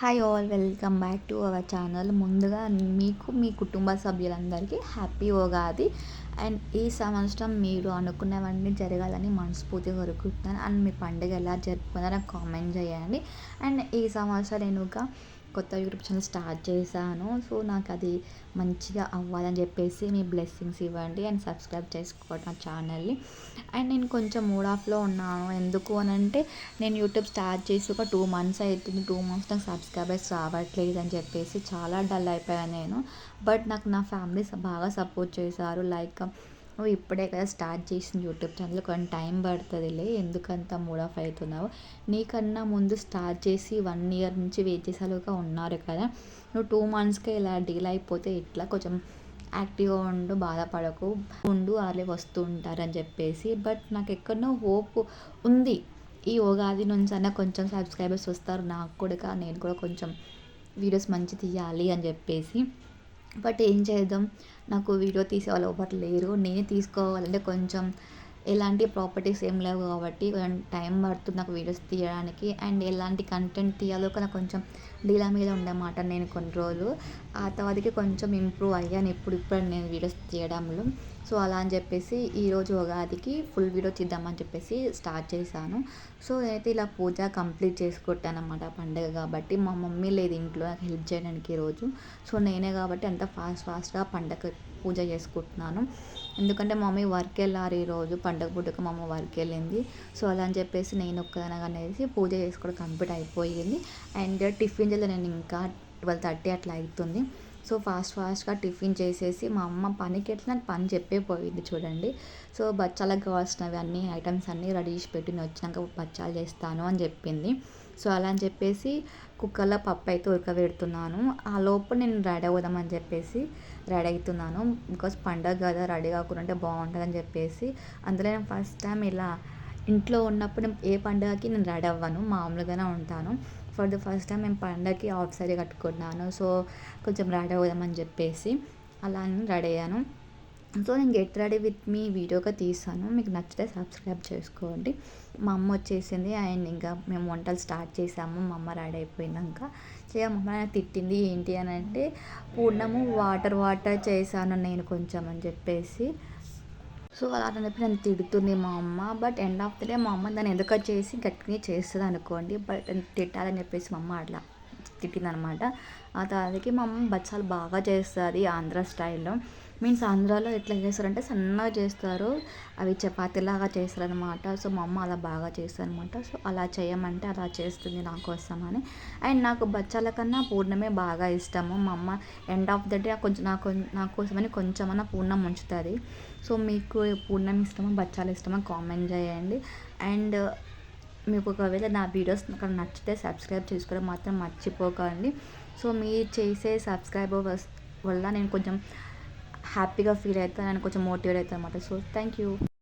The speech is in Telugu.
Hi all welcome back to our channel ముందుగా మీకు మీ కుటుంబ సభ్యులందరికీ హ్యాపీ ఉగాది. అండ్ ఈ సంవత్సరం మీరు అనుకున్నవన్నీ జరగాలని మనస్ఫూర్తిగా కోరుకుంటున్నాను. అండ్ మీ పండుగ ఎలా జరుపుకున్నారో కామెంట్ చేయండి. అండ్ ఈ సంవత్సరం నేను కొత్త యూట్యూబ్ ఛానల్ స్టార్ట్ చేశాను. సో నాకు అది మంచిగా అవ్వాలని చెప్పేసి మీ బ్లెస్సింగ్స్ ఇవ్వండి అండ్ సబ్స్క్రైబ్ చేసుకోండి నా ఛానల్ని. అండ్ నేను కొంచెం మూడ్ ఆఫ్లో ఉన్నాను. ఎందుకు అని అంటే నేను యూట్యూబ్ స్టార్ట్ చేసి ఒక టూ మంత్స్ అవుతుంది టూ మంత్స్ నాకు సబ్స్క్రైబర్స్ రావట్లేదు అని చెప్పేసి చాలా డల్ అయిపోయాను నేను. బట్ నాకు నా ఫ్యామిలీ బాగా సపోర్ట్ చేశారు. లైక్ నువ్వు ఇప్పుడే కదా స్టార్ట్ చేసింది యూట్యూబ్ ఛానల్. కొంచెం టైం పడుతుందిలే. ఎందుకంత మూడ్ ఆఫ్ అవుతున్నావు? నీకన్నా ముందు స్టార్ట్ చేసి వన్ ఇయర్ నుంచి వెయిట్ చేసేలాగా ఉన్నారు కదా. నువ్వు టూ మంత్స్కే ఇలా డీల్ అయిపోతే ఇట్లా కొంచెం యాక్టివ్గా ఉండు బాధపడకు. ఉండు వాళ్ళే వస్తూ ఉంటారని చెప్పేసి. బట్ నాకు ఎక్కడనో హోప్ ఉంది. ఈ ఉగాది నుంచి అన్న కొంచెం సబ్స్క్రైబర్స్ వస్తారు. నాకు కూడా నేను కూడా కొంచెం వీడియోస్ మంచి తీయాలి అని చెప్పేసి. బట్ ఏం చేద్దాం? నాకు వీడియో తీసే వాళ్ళు ఎవరు లేరు. నేనే తీసుకోవాలంటే కొంచెం ఎలాంటి ప్రాపర్టీస్ ఏం లేవు కాబట్టి కొంచెం టైం పడుతుంది నాకు వీడియోస్ తీయడానికి. అండ్ ఎలాంటి కంటెంట్ తీయాలో నాకు కొంచెం డీలా మీద ఉండమాట నేను కొన్ని రోజులు. ఆ తర్వాతకి కొంచెం ఇంప్రూవ్ అయ్యాను. ఇప్పుడు ఇప్పుడు నేను వీడియోస్ తీయడంలో. సో అలా అని చెప్పేసి ఈరోజు ఉగాదికి ఫుల్ వీడియో తీద్దామని చెప్పేసి స్టార్ట్ చేశాను. సో నేనైతే ఇలా పూజ కంప్లీట్ చేసుకుంటాను అనమాట పండగ కాబట్టి. మా మమ్మీ లేదు ఇంట్లో నాకు హెల్ప్ చేయడానికి ఈరోజు సో నేనే కాబట్టి అంత ఫాస్ట్ ఫాస్ట్గా పండగ పూజ చేసుకుంటున్నాను ఎందుకంటే మమ్మీ వర్క్ వెళ్ళారు ఈరోజు పండగ పూటకు మా అమ్మ వర్క్ వెళ్ళింది. సో అలా అని చెప్పేసి నేను ఒక్కదనగానేసి పూజ చేసుకోవడం కంప్లీట్ అయిపోయింది. అండ్ టిఫిన్ చేయాలి నేను ఇంకా ట్వెల్వ్ థర్టీ అట్లా అవుతుంది సో ఫాస్ట్ ఫాస్ట్గా టిఫిన్ చేసేసి మా అమ్మ పనికి ఎట్లా పని చెప్పే పోయింది చూడండి. సో బచ్చాలకు కావాల్సినవి అన్ని ఐటమ్స్ అన్నీ రెడీ చేసి పెట్టిన వచ్చినాక బచ్చాలు చేస్తాను అని చెప్పింది. సో అలా అని చెప్పేసి కుక్కర్లో పప్పు అయితే ఉడకబెడుతున్నాను. ఆ లోపు నేను రెడీ అవుదామని చెప్పేసి రెడీ అవుతున్నాను. బికాస్ పండగ కదా రెడీ కాకుండా బాగుంటుందని చెప్పేసి అందులో నేను ఫస్ట్ టైం ఇలా ఇంట్లో ఉన్నప్పుడు ఏ పండుగకి నేను రెడీ అవ్వను మామూలుగానే ఉంటాను. ఫర్ ద ఫస్ట్ టైం మేము పండగకి హాఫ్ సారీ కట్టుకున్నాను. సో కొంచెం రెడీ అవుదామని చెప్పేసి అలా నేను రెడీ అయ్యాను. సో నేను గెట్ రెడీ విత్ మీ వీడియోగా తీసాను. మీకు నచ్చితే సబ్స్క్రైబ్ చేసుకోండి. మా అమ్మ వచ్చేసింది. అండ్ ఇంకా మేము వంటలు స్టార్ట్ చేసాము. మా అమ్మ రెడీ అయిపోయినాక చేయ మా అమ్మ తిట్టింది ఏంటి అని అంటే పూర్ణము వాటర్ వాటర్ చేశాను నేను కొంచెం అని చెప్పేసి సో అలా అని చెప్పి నన్ను తిడుతుంది మా అమ్మ. But end of the day మా అమ్మ దాన్ని ఎందుకు చేసి గట్టిగా చేస్తుంది అనుకోండి. బట్ తిట్టాలని చెప్పేసి మా అమ్మ అట్లా తిట్టిందనమాట. ఆ తర్వాతకి మా అమ్మ బచ్చాలు బాగా చేస్తుంది ఆంధ్ర స్టైల్లో. మీన్స్ ఆంధ్రాలో ఎట్లా చేస్తారంటే సన్నగా చేస్తారు. అవి చపాతీలాగా చేస్తారనమాట సో మా అమ్మ అలా బాగా చేస్తారనమాట సో అలా చేయమంటే అలా చేస్తుంది నా కోసం అని. అండ్ నాకు బచ్చాల కన్నా పూర్ణమే బాగా ఇష్టము. మా అమ్మ ఎండ్ ఆఫ్ ద డే కొంచెం నాకు నా కోసమని కొంచెమన్నా పూర్ణం ఉంచుతుంది. సో మీకు పూర్ణం ఇష్టమా బచ్చాలు ఇష్టమా కామెంట్ చేయండి. అండ్ మీకు ఒకవేళ నా వీడియోస్ నాకు నచ్చితే సబ్స్క్రైబ్ చేసుకోవడం మాత్రం మర్చిపోకండి. సో మీరు చేసే సబ్స్క్రైబర్ వల్ల నేను కొంచెం హ్యాపీగా ఫీల్ అవుతాను నేను కొంచెం మోటివేట్ అవుతాను అనమాట సో థ్యాంక్ యూ